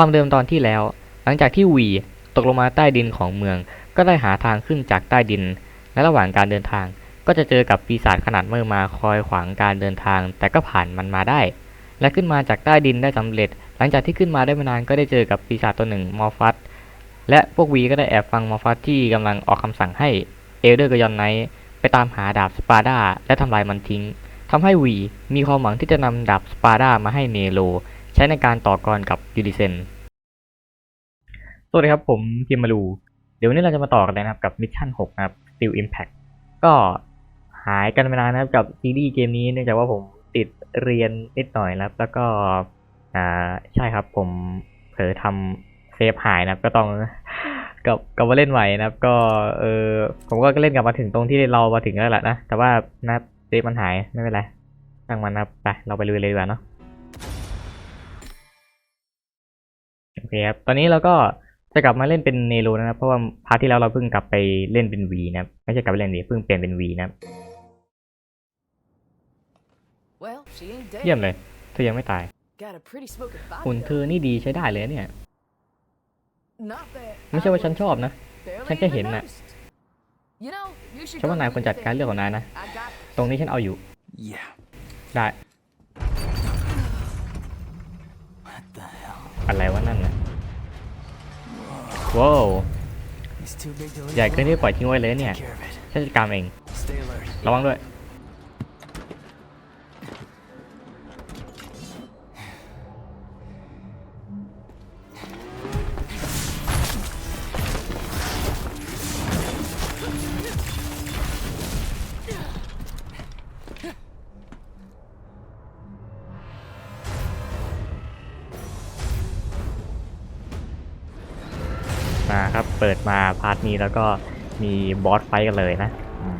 ความเดิมตอนที่แล้ว หลังจากที่วีตกลงมาใต้ดินของเมือง ก็ได้หาทางขึ้นจากใต้ดิน และระหว่างการเดินทาง ก็จะเจอกับปีศาจขนาดเมื่อมาคอยขวางการเดินทาง แต่ก็ผ่านมันมาได้ และขึ้นมาจากใต้ดินได้สำเร็จ หลังจากที่ขึ้นมาได้ไม่นานก็ได้เจอกับปีศาจตัวหนึ่งมอร์ฟัสและพวกวีก็ได้แอบฟังมอร์ฟัสที่กำลังออกคำสั่งให้เอลเดอร์กยอนไนท์ไปตามหาดาบสปาดาและทำลายมันทิ้งทำให้วีมีความหวังที่จะนำดาบสปาดามาให้เนโร ช้ในการต่อกรกับยูดิเซนสวัสดีครับผมพิมมารูเดี๋ยววันนี้เราจะมาต่อกันเลยนะครับกับมิชชั่น6นะครับ Steel Impact ก็หายกันไปนานนะครับกับซีรีส์เกมนี้เนื่องจากว่าผมติดเรียนนิดหน่อยนะครับ แล้วก็อ่าใช่ครับผมเผลอทำเซฟหายนะครับก็ต้องกับกับมาเล่นใหม่นะครับ ก็เออผมก็เล่นกลับมาถึงตรงที่เรามาถึงแล้วแหละนะแต่ว่านะเซฟมันหายไม่เป็นไรช่างมันนะครับไปเราไปลุยเลยดีกว่าเนาะ เคครับ ตอนนี้เราก็จะกลับมาเล่นเป็นเนโรนะครับ เพราะว่าพาร์ทที่แล้วเราเพิ่งกลับไปเล่นเป็นวีนะครับ ไม่ใช่กลับไปเล่นดีเพิ่งเปลี่ยนเป็นวีนะครับ Well, she ain't dead. เยี่ยมเลย เธอยังไม่ตาย Got a pretty smoking body. หุ่นเธอ though. นี่ดีใช้ได้เลยเนี่ย Not bad. ไม่ใช่ว่าฉันชอบนะ Barely ฉันแค่เห็น even น่ะ noticed. You know, you should ฉันว่านายควรจัดการเรื่องของนายนะ I got ตรงนี้ฉันเอาอยู่ Yeah. ได้ What the hell? อะไรวะนั่นน่ะ ว้าวใหญ่ขึ้นที่ปล่อยทิ้งไว้เลยเนี่ยเทศกาลเอง ระวังด้วย เปิดมาพาร์ทนี้แล้วก็มีบอสไฟท์กันเลยนะอืม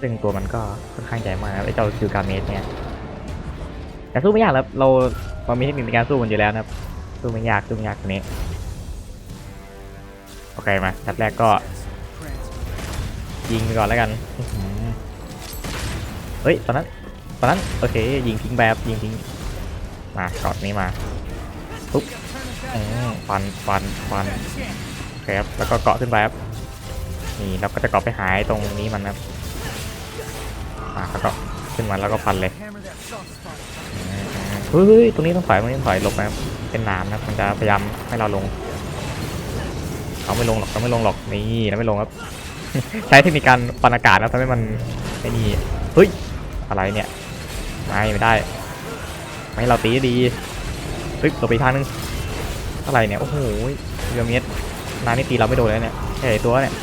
ซึ่งตัวมันก็ค่อนข้างใหญ่มากนะไอ้เจ้าคิวการเมสเนี่ยแต่สู้ไม่ยากแล้วเราเรามีเทคนิคในการสู้มันอยู่แล้วนะครับสู้ไม่ยากสู้ไม่ยากตัวนี้โอเคมาดับแรกก็ ยิงไปก่อนแล้วกันอื้อหือเฮ้ยตอนนั้นตอนนั้นโอเค ยิงทิ้งแบบยิงทิ้งมากอดนี้มาปุ๊บอืม ฟันฟันฟันครับแล้วก็เกาะขึ้นไปครับนี่เราก็จะเกาะไปหายตรงนี้มันนะครับมาแล้วก็ขึ้นมาแล้วก็ฟันเลยเฮ้ยตรงนี้ต้องถอยตรงนี้ถอยหลบนะครับเป็นนามนะมันจะพยายามให้เราลงเขาไม่ลงหรอกเขาไม่ลงหรอกนี่เราไม่ลงครับ ใช้เทคนิคการปันอากาศนะทำให้มันไอ้นี่เฮ้ยอะไรเนี่ยไม่ไม่ได้ไม่ให้เราตีดีเฮ้ยเราไปทางนึง อะไรเนี่ย โอ้โหเรือเมตรนานี่ตีเราไม่โดนเลยเนี่ยใหญ่ตัวเนี่ย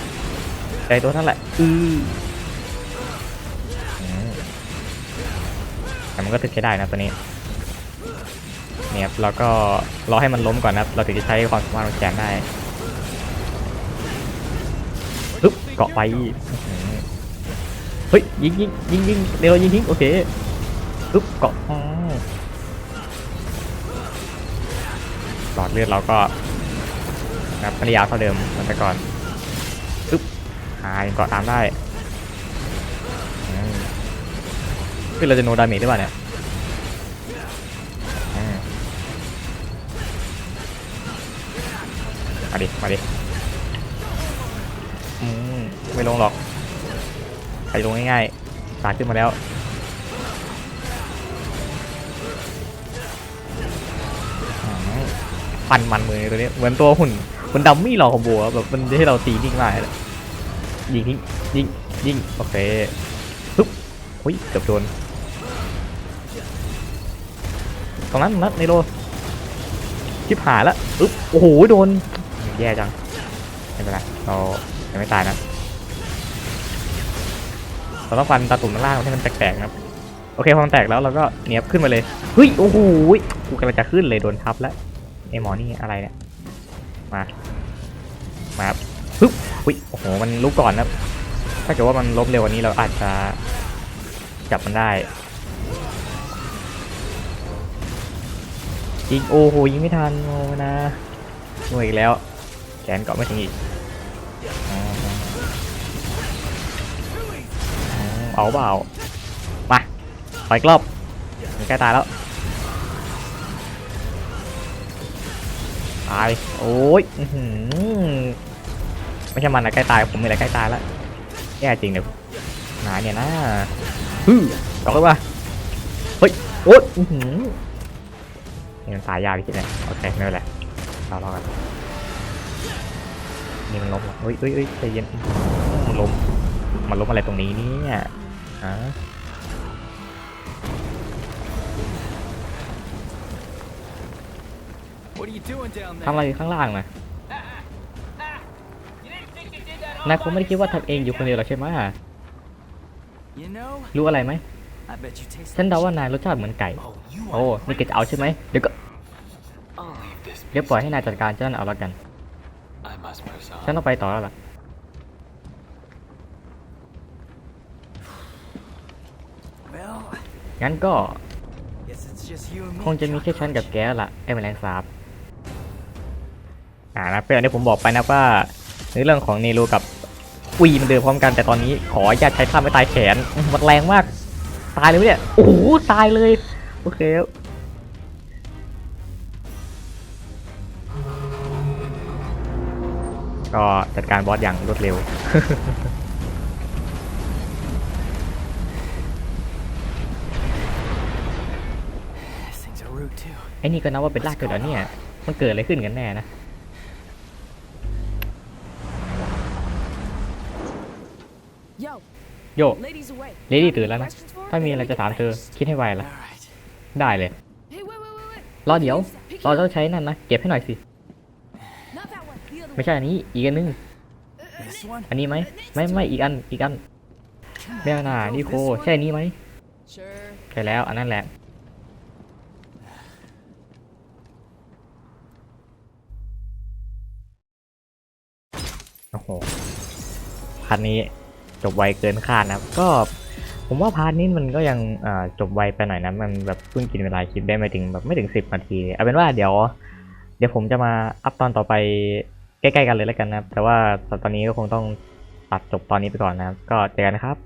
ใหญ่ตัวนั่นแหละอือมแต่มันก็ถึกใช้ได้นะตัวนี้เนี่ยครับแล้วก็รอให้มันล้มก่อนนะครับ เราถึงจะใช้ความสามารถของแขนได้ปึ๊บเกาะไปเฮ้ยยิงยิงยิงยิงเดี๋ยวเรายิงทิ้งโอเคปึ๊บเกาะ หลอดเลือดเราก็นะครับไม่ได้ยาวเท่าเดิมมือนแต่ก่อนปึ๊บหายเกาะตามได้คือเราจะโนดาเมจหรือเปล่าเนี่ยมาดิ มาดิ อืม ไม่ลงหรอกใครลงง่ายๆตาขึ้นมาแล้ว ฟันมันมือตัวนี้เหมือนตัวหุ่นมันดัมมี่หลอกคอมโบอะแบบมันจะให้เราตีนิ่งมากเลยยิงทิ้งยิงยิงโอเคปึ๊บหุ้ยเกือบโดนตรงนั้นนัดในโลชิบหายละอึ๊บโอ้โหโดนแย่จังไม่เป็นไรเรายังไม่ตายนะเราต้องฟันตาตุ่มด้านล่างให้มันแตกๆนะครับโอเคพอมันแตกแล้วเราก็เนียบขึ้นมาเลยเฮ้ยโอ้โหกูกำลังจะขึ้นเลยโดนทับแล้ว ไอหมอนี่อะไรเนี่ย มา มาปึ๊บอุ้ยโอ้โห มันลุกก่อนนะ ถ้าเกิดว่ามันล้มเร็วกว่านี้เราอาจจะจับมันได้ยิงโอ้โหยิงไม่ทันโอ้นะหน่วยอีกแล้ว แขนเกาะไม่ถึงอีกอ๋อเอาเปล่า มาไปอีกรอบมันใกล้ตายแล้ว ตาย โอ้ยอื้อหือไม่ใช่มันนะใกล้ตาย ผมนี่แหละใกล้ตายแล้วแย่จริงเดี๋ยวหนาเนี่ยนะฮึดอกเลยว่ะเฮ้ย โอ๊ยอื้อหือนี่มันตายยากที่สุดเลยโอเคไม่เป็นไรรอรอกันนี่มันล้มว่ะเฮ้ยเฮ้ยเฮ้ยใจเย็นมันล้มมันล้มอะไรตรงนี้เนี่ยฮะ ทำอะไร there? อยู่ข้างล่างนะนายคงไม่ได้คิดว่าทำเองอยู่คนเดียวหรอกใช่ไหม You know, รู้อะไรไหม I bet you taste ฉัน like เดาว่านายรสชาติเหมือนไก่ Oh, you โอ้นี่แกจะเอาใช่ไหมเดี๋ยวก็ I'll leave this. เดี๋ยวปล่อยให้นายจัดการเจ้านั่นเอาละกัน I must press ฉัน on. ต้องไปต่อแล้วล่ะ Well, งั้นก็ guess it's just you and me. คงจะมีแค่ฉันกับแกแล้วล่ะไอ้แมลงสาบ อ่านะเพื่อนที่ผมบอกไปนะว่าในเรื่องของเนรูกับวีมันเดินพร้อมกันแต่ตอนนี้ขออนุญาใช้ท่าไม่ตายแขนมันแรงมาก ตายเลยเนี่ย โอ้โหตายเลย โอเคก็จัดการบอสอย่างรวดเร็ว ไอ้นี่ก็นับว่าเป็นลากเกิดแล้วเนี่ย มันเกิดอะไรขึ้นกันแน่นะ โย ladies away. เลดี้ตื่นแล้วนะ Questions for her? ถ้ามีอะไรจะถามเธอ คิดให้ไวละ All right. ได้เลย Hey, wait, wait, wait, wait. รอเดี๋ยว Pick เรา it up. ต้องใช้นั่นนะ เก็บให้หน่อยสิ Not that one. The other ไม่ใช่อันนี้ อีกอันนึง This one? อันนี้ไหม ไม่ไม่อีกอัน อีกอันแมวนานี่โค ใช่อันนี้ไหม one. Sure. ใช่แล้ว อันนั้นแหละโอ้โหพาร์ทนี้ จบไวเกินคาดนะครับ ก็ผมว่าพาร์ทนี้มันก็ยังจบไวไปหน่อยนะมันแบบเพิ่งกินเวลาคลิปได้ไม่ถึงแบบไม่ถึงสิบนาทีเอาเป็นว่าเดี๋ยว เดี๋ยวผมจะมาอัพตอนต่อไปใกล้ๆกันเลยแล้วกันนะครับ แต่ว่าตอนนี้ก็คงต้องตัดจบตอนนี้ไปก่อนนะครับ ก็เจอกันนะครับ